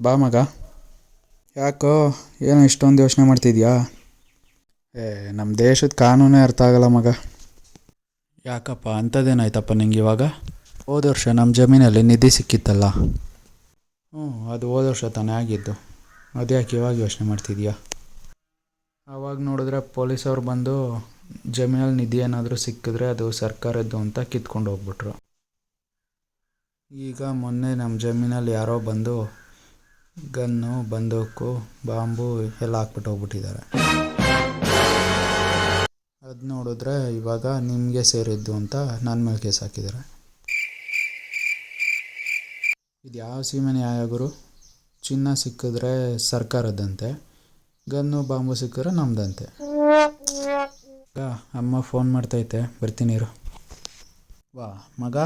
ಬಾ ಮಗ. ಯಾಕೋ ಏನೋ ಇಷ್ಟೊಂದು ಯೋಚನೆ ಮಾಡ್ತಿದ್ಯಾ? ಏ ನಮ್ಮ ದೇಶದ ಕಾನೂನೇ ಅರ್ಥ ಆಗಲ್ಲ ಮಗ. ಯಾಕಪ್ಪ, ಅಂಥದ್ದೇನಾಯ್ತಪ್ಪ ನಿಂಗೆ ಇವಾಗ? ಹೋದ ವರ್ಷ ನಮ್ಮ ಜಮೀನಲ್ಲಿ ನಿಧಿ ಸಿಕ್ಕಿತ್ತಲ್ಲ. ಹ್ಞೂ, ಅದು ಹೋದ ವರ್ಷ ತಾನೇ ಆಗಿದ್ದು. ಅದ್ಯಾಕೆ ಇವಾಗ ಯೋಚನೆ ಮಾಡ್ತಿದ್ಯಾ? ಆವಾಗ ನೋಡಿದ್ರೆ ಪೊಲೀಸವ್ರು ಬಂದು ಜಮೀನಲ್ಲಿ ನಿಧಿ ಏನಾದರೂ ಸಿಕ್ಕಿದ್ರೆ ಅದು ಸರ್ಕಾರದ್ದು ಅಂತ ಕಿತ್ಕೊಂಡು ಹೋಗ್ಬಿಟ್ರು. ಈಗ ಮೊನ್ನೆ ನಮ್ಮ ಜಮೀನಲ್ಲಿ ಯಾರೋ ಬಂದು ಗನ್ನು ಬಂದೂಕು ಬಾಂಬು ಎಲ್ಲ ಹಾಕ್ಬಿಟ್ಟು ಹೋಗ್ಬಿಟ್ಟಿದ್ದಾರೆ. ಅದು ನೋಡಿದ್ರೆ ಇವಾಗ ನಿಮಗೆ ಸೇರಿದ್ದು ಅಂತ ನನ್ನ ಮೇಲೆ ಕೇಸ್ ಹಾಕಿದ್ದಾರೆ. ಇದು ಯಾವ ಸೀಮೆ ನ್ಯಾಯಗುರು ಚಿನ್ನ ಸಿಕ್ಕಿದ್ರೆ ಸರ್ಕಾರದಂತೆ ಗನ್ನು ಬಾಂಬು ಸಿಕ್ಕಿದ್ರೆ ನಮ್ದಂತೆ. ಅಕ್ಕ, ಅಮ್ಮ ಫೋನ್ ಮಾಡ್ತೈತೆ ಬರ್ತೀನಿ ಇರು. ವಾ ಮಗ?